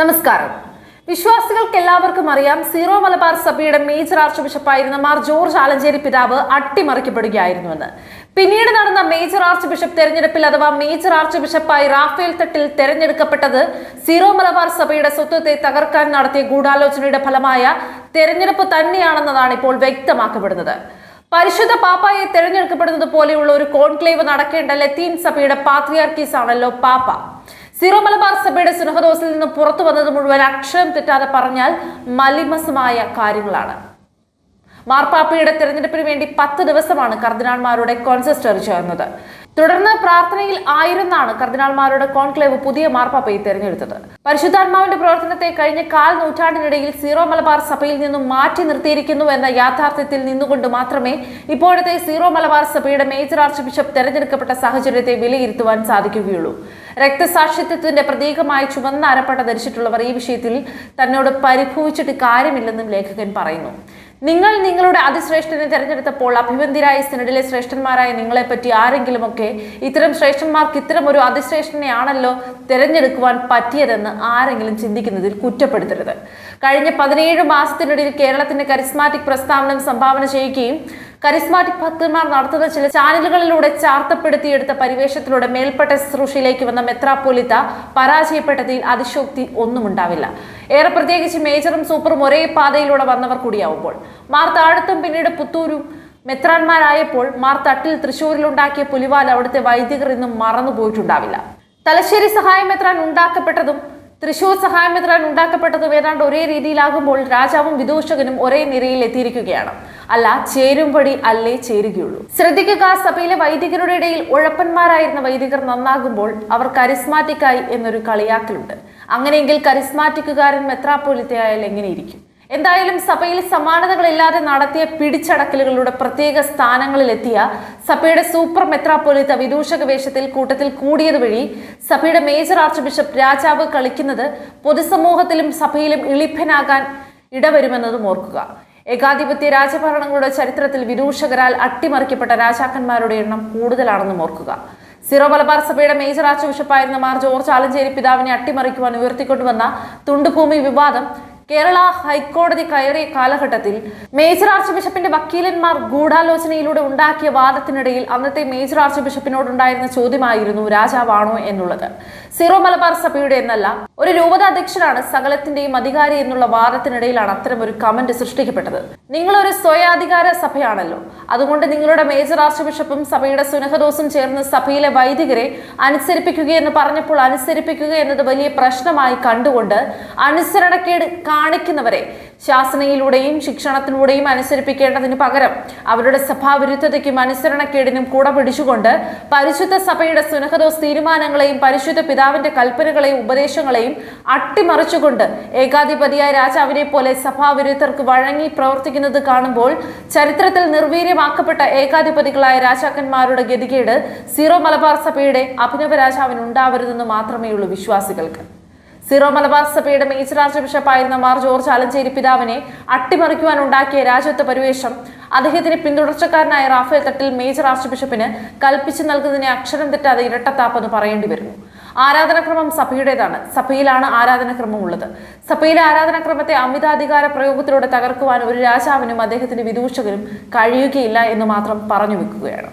നമസ്കാരം. വിശ്വാസികൾക്ക് എല്ലാവർക്കും അറിയാം സീറോ മലബാർ സഭയുടെ മേജർ ആർച്ച് ബിഷപ്പായിരുന്ന മാർ ജോർജ് ആലഞ്ചേരി പിതാവ് അട്ടിമറിക്കപ്പെടുകയായിരുന്നുവെന്ന്. പിന്നീട് നടന്ന മേജർ ആർച്ച് ബിഷപ്പ് തെരഞ്ഞെടുപ്പിൽ അഥവാ മേജർ ആർച്ച് ബിഷപ്പായി റാഫേൽ തട്ടിൽ തെരഞ്ഞെടുക്കപ്പെട്ടത് സീറോ മലബാർ സഭയുടെ സ്വത്വത്തെ തകർക്കാൻ നടത്തിയ ഗൂഢാലോചനയുടെ ഫലമായ തെരഞ്ഞെടുപ്പ് തന്നെയാണെന്നതാണ് ഇപ്പോൾ വ്യക്തമാക്കപ്പെടുന്നത്. പരിശുദ്ധ പാപ്പായെ തെരഞ്ഞെടുക്കപ്പെടുന്നത് പോലെയുള്ള ഒരു കോൺക്ലേവ് നടക്കേണ്ട ലത്തീൻ സഭയുടെ പാത്രിയാർക്കീസ് ആണല്ലോ പാപ്പ. സീറോ മലബാർ സഭയുടെ നിന്ന് പുറത്തു വന്നത് മുഴുവൻ അക്ഷരം തെറ്റാതെ പറഞ്ഞാൽ മലിമസമായ കാര്യങ്ങളാണ്. മാർപ്പാപ്പയുടെ തെരഞ്ഞെടുപ്പിന് വേണ്ടി പത്ത് ദിവസമാണ് കർദിനാൾമാരുടെ കോൺസിസ്റ്റർ ചേർന്നത്. തുടർന്ന് പ്രാർത്ഥനയിൽ ആയിരുന്നാണ് കർദിനാൾമാരുടെ കോൺക്ലേവ് പുതിയ മാർപ്പാപ്പയെ തെരഞ്ഞെടുത്തത്. പരിശുദ്ധാത്മാവിന്റെ പ്രവർത്തനത്തെ കഴിഞ്ഞ കാൽ നൂറ്റാണ്ടിനിടയിൽ സീറോ മലബാർ സഭയിൽ നിന്നും മാറ്റി നിർത്തിയിരിക്കുന്നു എന്ന യാഥാർത്ഥ്യത്തിൽ നിന്നുകൊണ്ട് മാത്രമേ ഇപ്പോഴത്തെ സീറോ മലബാർ സഭയുടെ മേജർ ആർച്ച് ബിഷപ്പ് തെരഞ്ഞെടുക്കപ്പെട്ട സാഹചര്യത്തെ വിലയിരുത്തുവാൻ സാധിക്കുകയുള്ളൂ. രക്തസാക്ഷിത്വത്തിന്റെ പ്രതീകമായി ചുവന്ന അരപ്പട്ട ധരിച്ചിട്ടുള്ളവർ ഈ വിഷയത്തിൽ തന്നോട് പരിഭവിച്ചിട്ട് കാര്യമില്ലെന്നും ലേഖകൻ പറയുന്നു. നിങ്ങൾ നിങ്ങളുടെ അതിശ്രേഷ്ഠനെ തിരഞ്ഞെടുത്തപ്പോൾ അഭിവന്ധിരായ സിനഡിലെ ശ്രേഷ്ഠന്മാരായ നിങ്ങളെപ്പറ്റി ആരെങ്കിലുമൊക്കെ ഇത്തരം ശ്രേഷ്ഠന്മാർക്ക് ഇത്തരം ഒരു അതിശ്രേഷ്ഠനെയാണല്ലോ തിരഞ്ഞെടുക്കുവാൻ പറ്റിയതെന്ന് ആരെങ്കിലും ചിന്തിക്കുന്നതിൽ കുറ്റപ്പെടുത്തരുത്. കഴിഞ്ഞ പതിനേഴ് മാസത്തിനിടയിൽ കേരളത്തിന്റെ കരിസ്മാറ്റിക് പ്രസ്താവനം സംഭാവന ചെയ്യുകയും കരിസ്മാറ്റിക് ഭക്തന്മാർ നടത്തുന്ന ചില ചാനലുകളിലൂടെ ചാർത്തപ്പെടുത്തിയെടുത്ത പരിവേഷത്തിലൂടെ മേൽപ്പെട്ട ശുശ്രൂഷയിലേക്ക് വന്ന മെത്രാപ്പൊലിത്ത പരാജയപ്പെട്ടതിൽ അതിശോക്തി ഒന്നും ഉണ്ടാവില്ല ഏറെ പ്രത്യേകിച്ച് മേജറും സൂപ്പറും ഒരേ പാതയിലൂടെ വന്നവർ കൂടിയാവുമ്പോൾ. മാർ താഴത്തും പിന്നീട് പുത്തൂരും മെത്രാന്മാരായപ്പോൾ മാർ തട്ടിൽ തൃശ്ശൂരിലുണ്ടാക്കിയ പുലിവാൽ അവിടുത്തെ വൈദികർ ഇന്നും മറന്നുപോയിട്ടുണ്ടാവില്ല. തലശ്ശേരി സഹായമെത്രാൻ ഉണ്ടാക്കപ്പെട്ടതും തൃശൂർ സഹായമെത്രാൻ ഉണ്ടാക്കപ്പെട്ടത് വേണ്ട ഒരേ രീതിയിലാകുമ്പോൾ രാജാവും വിദൂഷകനും ഒരേ നിരയിൽ എത്തിയിരിക്കുകയാണ്. അല്ല ചേരുംപടി അല്ലേ ചേരുകയുള്ളൂ. ശ്രദ്ധിക്കുക സഭയിലെ വൈദികരുടെ ഇടയിൽ ഉഴപ്പന്മാരായിരുന്ന വൈദികർ നന്നാകുമ്പോൾ അവർ കരിസ്മാറ്റിക്കായി എന്നൊരു കളിയാക്കലുണ്ട്. അങ്ങനെയെങ്കിൽ കരിസ്മാറ്റിക്കുകാരൻ മെത്രാപ്പോലിത്തയായാൽ എങ്ങനെയിരിക്കും എന്തായാലും സഭയിൽ സമാനതകളില്ലാതെ നടത്തിയ പിടിച്ചടക്കലുകളുടെ പ്രത്യേക സ്ഥാനങ്ങളിലെത്തിയ സഭയുടെ സൂപ്പർ മെത്രാപ്പൊലിത്ത വിദൂഷക വേഷത്തിൽ കൂട്ടത്തിൽ കൂടിയത് വഴി സഭയുടെ മേജർ ആർച്ച് ബിഷപ്പ് രാജാവ് കളിക്കുന്നത് പൊതുസമൂഹത്തിലും സഭയിലും ഇളിഭനാകാൻ ഇടവരുമെന്നതും ഓർക്കുക. ഏകാധിപത്യ രാജഭരണങ്ങളുടെ ചരിത്രത്തിൽ വിദൂഷകരാൽ അട്ടിമറിക്കപ്പെട്ട രാജാക്കന്മാരുടെ എണ്ണം കൂടുതലാണെന്നും ഓർക്കുക. സിറോ മലബാർ സഭയുടെ മേജർ ആർച്ച് ബിഷപ്പായിരുന്ന മാർ ജോർജ് ആലഞ്ചേരി പിതാവിനെ അട്ടിമറിക്കുവാൻ ഉയർത്തിക്കൊണ്ടുവന്ന തുണ്ടുഭൂമി വിവാദം കേരള ഹൈക്കോടതി കയറിയ കാലഘട്ടത്തിൽ മേജർ ആർച്ച് ബിഷപ്പിന്റെ വക്കീലന്മാർ ഗൂഢാലോചനയിലൂടെ ഉണ്ടാക്കിയ വാദത്തിനിടയിൽ അന്നത്തെ മേജർ ആർച്ച് ബിഷപ്പിനോടുണ്ടായിരുന്ന ചോദ്യമായിരുന്നു രാജാവാണോ എന്നുള്ളത്. സിറോ മലബാർ സഭയുടെ എന്നല്ല ഒരു രൂപത അധ്യക്ഷനാണ് സകലത്തിന്റെയും അധികാരി എന്നുള്ള വാദത്തിനിടയിലാണ് അത്തരം ഒരു കമന്റ് സൃഷ്ടിക്കപ്പെട്ടത്. നിങ്ങളൊരു സ്വയാധികാര സഭയാണല്ലോ. അതുകൊണ്ട് നിങ്ങളുടെ മേജർ ആർച്ച് ബിഷപ്പും സഭയുടെ സുനഹദോസും ചേർന്ന് സഭയിലെ വൈദികരെ അനുസരിപ്പിക്കുകയെന്ന് പറഞ്ഞപ്പോൾ അനുസരിപ്പിക്കുക എന്നത് വലിയ പ്രശ്നമായി കണ്ടുകൊണ്ട് അനുസരണക്കേട് കാണിക്കുന്നവരെ ശാസനയിലൂടെയും ശിക്ഷണത്തിലൂടെയും അനുസരിപ്പിക്കേണ്ടതിന് പകരം അവരുടെ സഭാവിരുദ്ധതയ്ക്കും അനുസരണക്കേടിനും കൂടെ പിടിച്ചുകൊണ്ട് പരിശുദ്ധ സഭയുടെ സുനഹദോസ് തീരുമാനങ്ങളെയും പരിശുദ്ധ പിതാവിന്റെ കൽപ്പനകളെയും ഉപദേശങ്ങളെയും അട്ടിമറിച്ചുകൊണ്ട് ഏകാധിപതിയായ രാജാവിനെ പോലെ സഭാവിരുദ്ധർക്ക് വഴങ്ങി പ്രവർത്തിക്കുന്നത് കാണുമ്പോൾ ചരിത്രത്തിൽ നിർവീര്യമാക്കപ്പെട്ട ഏകാധിപതികളായ രാജാക്കന്മാരുടെ ഗതികേട് സീറോ മലബാർ സഭയുടെ അഭിനവ രാജാവിന് മാത്രമേയുള്ളൂ മാത്രമേ വിശ്വാസികൾക്ക്. സീറോ മലബാർ സഭയുടെ മേജർ ആർച്ച് മാർ ജോർജ് ആലഞ്ചേരി പിതാവിനെ അട്ടിമറിക്കുവാനുണ്ടാക്കിയ രാജ്യത്വ പരിവേഷം അദ്ദേഹത്തിന് പിന്തുടർച്ചക്കാരനായ റാഫേൽ തട്ടിൽ മേജർ ആർച്ച് ബിഷപ്പിന് കൽപ്പിച്ചു നൽകുന്നതിനെ അക്ഷരം തെറ്റാതെ ഇരട്ടത്താപ്പെന്ന് പറയേണ്ടി വരുന്നു. ആരാധനാക്രമം സഭയുടേതാണ്. സഭയിലാണ് ആരാധനാക്രമം ഉള്ളത് സഭയിലെ ആരാധനാക്രമത്തെ അമിതാധികാര പ്രയോഗത്തിലൂടെ തകർക്കുവാൻ ഒരു രാജാവിനും അദ്ദേഹത്തിന്റെ വിദൂഷകരും കഴിയുകയില്ല എന്ന് മാത്രം പറഞ്ഞു വെക്കുകയാണ്.